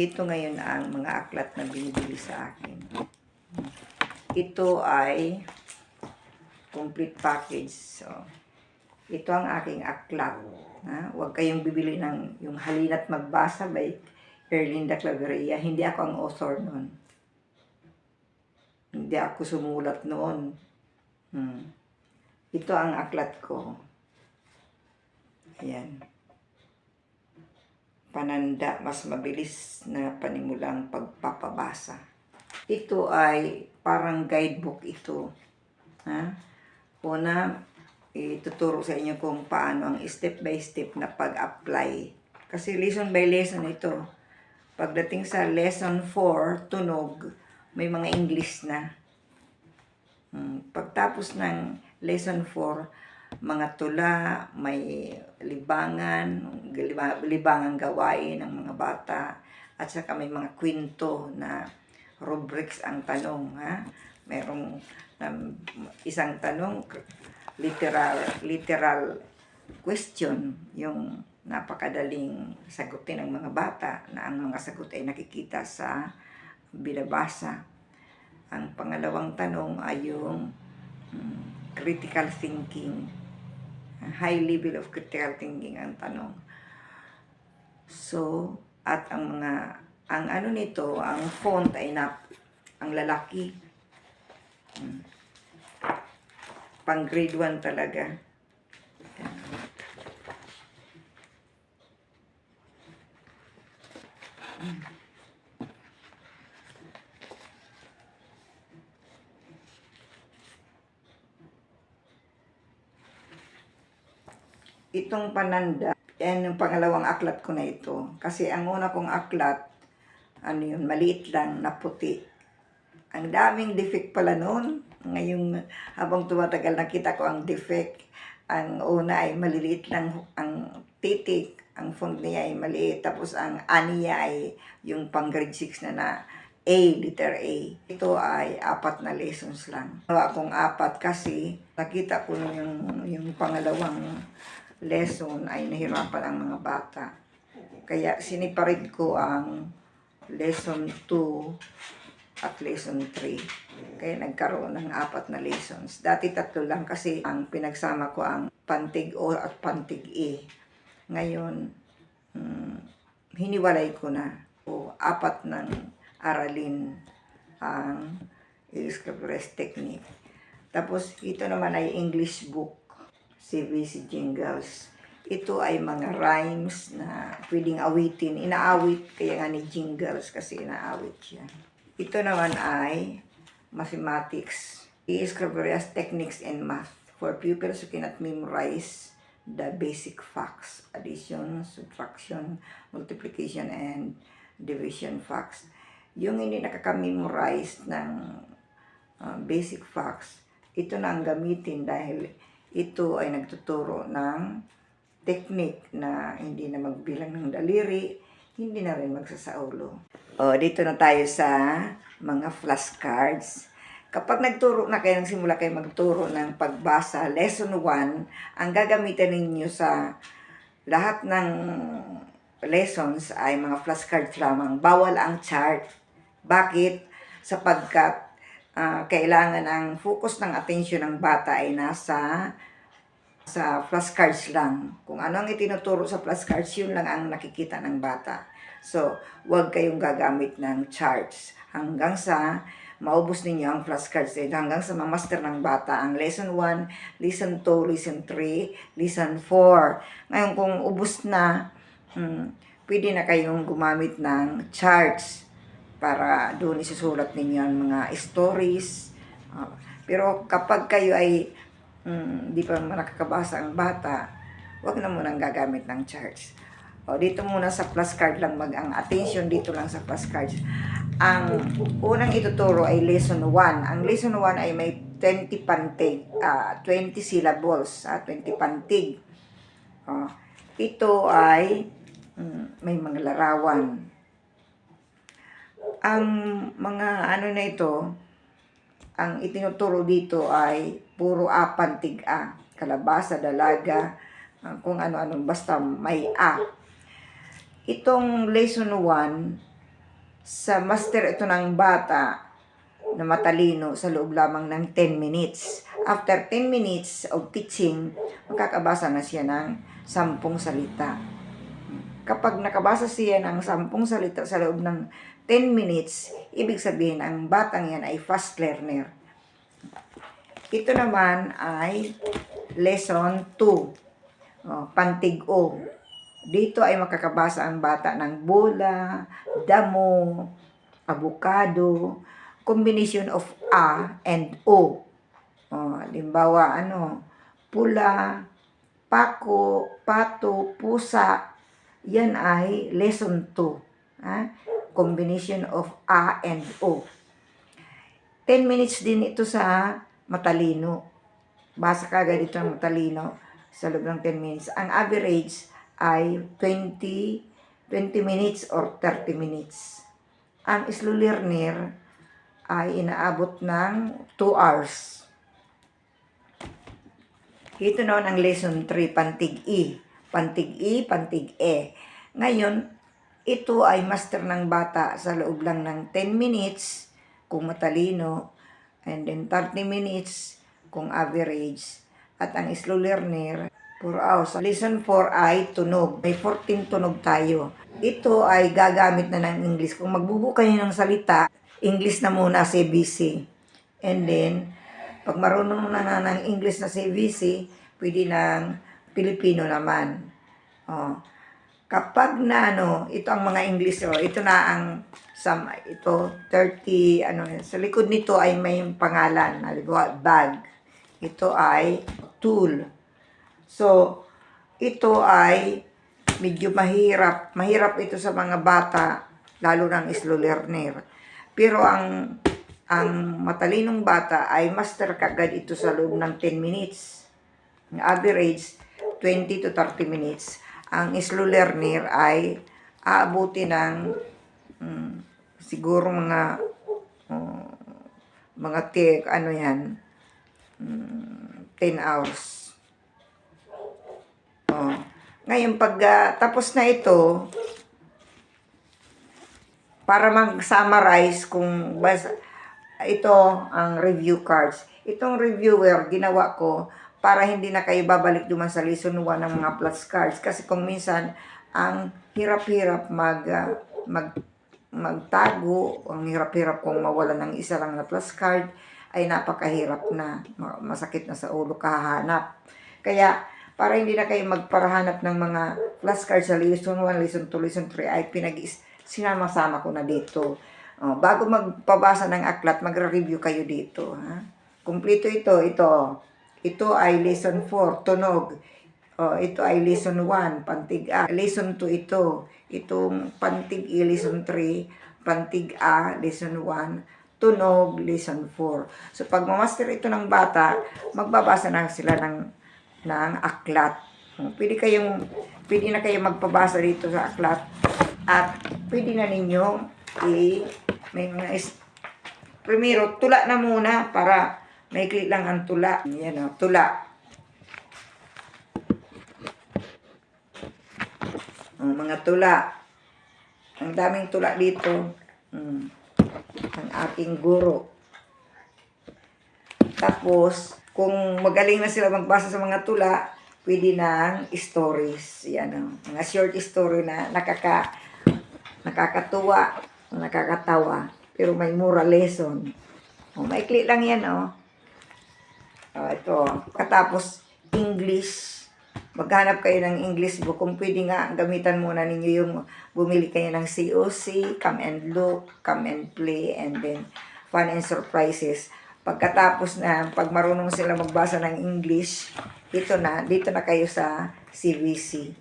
Ito ngayon ang mga aklat na binibili sa akin. Ito ay complete package. So, ito ang aking aklat. Ha? Huwag kayong bibili ng yung Halina't Magbasa by Erlinda Claveria. Hindi ako ang author noon. Hindi ako sumulat noon. Hmm. Ito ang aklat ko. Ayan pananda, mas mabilis na panimulang pagpapabasa. Ito ay parang guidebook ito. Ha? Una, ituturo sa inyo kung paano ang step by step na pag-apply. Kasi lesson by lesson ito. Pagdating sa lesson 4, tunog, may mga English na. Hmm, Pagtapos ng lesson 4, mga tula, may libangan, liba- libangan gawain ng mga bata, at saka may mga kwento na rubrics ang tanong. Ha? Merong um, isang tanong, literal, literal question, yung napakadaling sagutin ng mga bata na ang mga sagot ay nakikita sa binabasa. Ang pangalawang tanong ay yung mm, critical thinking. High level of critical thinking ang tanong. So, at ang mga, ang ano nito, ang font ay na, ang lalaki. Mm. Pang grade 1 talaga. Itong pananda, yan yung pangalawang aklat ko na ito. Kasi ang una kong aklat, ano yun, maliit lang, na puti. Ang daming defect pala noon. Ngayong habang tumatagal nakita ko ang defect. Ang una ay maliliit lang ang titik. Ang font niya ay maliit. Tapos ang aniya ay yung pang grade 6 na na A, letter A. Ito ay apat na lessons lang. Gawa akong apat kasi nakita ko yung, yung pangalawang lesson ay nahirapan ang mga bata. Kaya siniparid ko ang lesson 2 at lesson 3. Kaya nagkaroon ng apat na lessons. Dati tatlo lang kasi ang pinagsama ko ang pantig O at pantig E. Ngayon, hmm, hiniwalay ko na. O, apat ng aralin ang Illustrator's technique. Tapos, ito naman ay English book. CBC Jingles. Ito ay mga rhymes na pwedeng awitin. Inaawit kaya nga ni Jingles kasi inaawit siya. Ito naman ay mathematics. I-Scriberias Techniques in Math for pupils who cannot memorize the basic facts. Addition, subtraction, multiplication, and division facts. Yung hindi nakaka-memorize ng uh, basic facts, ito na ang gamitin dahil ito ay nagtuturo ng technique na hindi na magbilang ng daliri, hindi na rin magsasaulo. O, dito na tayo sa mga flashcards. Kapag nagturo na kayo, nagsimula kayo magturo ng pagbasa, lesson 1, ang gagamitin ninyo sa lahat ng lessons ay mga flashcards lamang. Bawal ang chart. Bakit? Sapagkat ah, kailangan ang focus ng attention ng bata ay nasa sa flashcards lang. Kung ano ang itinuturo sa flashcards, yun lang ang nakikita ng bata. So, huwag kayong gagamit ng charts hanggang sa maubos ninyo ang flashcards din hanggang sa mamaster ng bata ang lesson 1, lesson 2, lesson 3, lesson 4. Ngayon kung ubos na, hmm, pwede na kayong gumamit ng charts para doon isusulat ninyo ang mga stories. Ah, pero kapag kayo ay mm, di pa nakakabasa ang bata, wag na munang gagamit ng charts. O, dito muna sa flashcard lang mag ang attention dito lang sa flashcards. Ang unang ituturo ay lesson 1. Ang lesson 1 ay may 20 pantig, ah 20 syllables, ah 20 pantig. O, ito ay mm, may mga larawan. Ang mga ano na ito, ang itinuturo dito ay puro a pantig a. Kalabasa, dalaga, ah, kung ano-ano, basta may a. Itong lesson 1, sa master ito ng bata na matalino sa loob lamang ng 10 minutes. After 10 minutes of teaching, makakabasa na siya ng 10 salita. Kapag nakabasa siya ng 10 salita sa loob ng 10 minutes, ibig sabihin ang batang yan ay fast learner. Ito naman ay lesson 2. Oh, pantig O. Dito ay makakabasa ang bata ng bola, damo, avocado, combination of A and O. Oh, limbawa, ano, pula, pako, pato, pusa, yan ay lesson 2. Ha? Combination of A and O. 10 minutes din ito sa matalino. Basa ka agad ito ng matalino sa loob ng 10 minutes. Ang average ay 20, 20 minutes or 30 minutes. Ang slow learner ay inaabot ng 2 hours. Ito naman ang lesson 3, pantig E. Pantig E, pantig E. Ngayon, ito ay master ng bata sa loob lang ng 10 minutes kung matalino and then 30 minutes kung average at ang slow learner 4 hours. Lesson 4 ay tunog. May 14 tunog tayo. Ito ay gagamit na ng English. Kung magbubu kayo ng salita, English na muna CBC. And then, pag marunong na na ng English na CBC, pwede ng Pilipino naman. Oh. Kapag na ano, ito ang mga English, oh, ito na ang some, ito 30 ano sa likod nito ay may pangalan, halimbawa bag. Ito ay tool. So, ito ay medyo mahirap. Mahirap ito sa mga bata, lalo ng slow learner. Pero ang ang matalinong bata ay master kagad ito sa loob ng 10 minutes. Ang average, 20 to 30 minutes. Ang slow learner ay aabuti ng mm, siguro mga oh, mga tek, ano yan, mm, 10 hours. Oh. Ngayon, pag ah, tapos na ito, para mag-summarize kung bas, ito ang review cards. Itong reviewer, ginawa ko para hindi na kayo babalik duman sa lesson 1 ng mga plus cards. Kasi kung minsan, ang hirap-hirap mag, ah, mag, magtago, ang hirap-hirap kung mawala ng isa lang na plus card, ay napakahirap na, ma- masakit na sa ulo kahanap. Kaya, para hindi na kayo magparahanap ng mga plus cards sa lesson 1, lesson 2, lesson 3, ay pinag sinama-sama ko na dito. Oh, bago magpabasa ng aklat, magre-review kayo dito. Ha? Kumplito ito, ito. Ito ay lesson 4, tunog. Oh, ito ay lesson 1, pantig A. Lesson 2 ito. Itong pantig E, lesson 3, pantig A, lesson 1, tunog, lesson 4. So, pag mamaster ito ng bata, magbabasa na sila ng, ng aklat. Pwede kayong, pwede na kayo magpabasa dito sa aklat. At pwede na ninyong i, may mga is, primero, tula na muna para maikli lang ang tula. Yan o, tula. Ang mga tula. Ang daming tula dito. Mm. Ang aking guro. Tapos, kung magaling na sila magbasa sa mga tula, pwede ng stories. Yan o. Mga short story na nakaka, nakakatuwa, nakakatawa. Pero may moral lesson. O, maikli lang yan, o. O, ito. Katapos, English. Maghanap kayo ng English book. Kung pwede nga, gamitan muna ninyo yung bumili kayo ng COC, Come and Look, Come and Play, and then Fun and Surprises. Pagkatapos na, pag marunong sila magbasa ng English, dito na, dito na kayo sa CVC.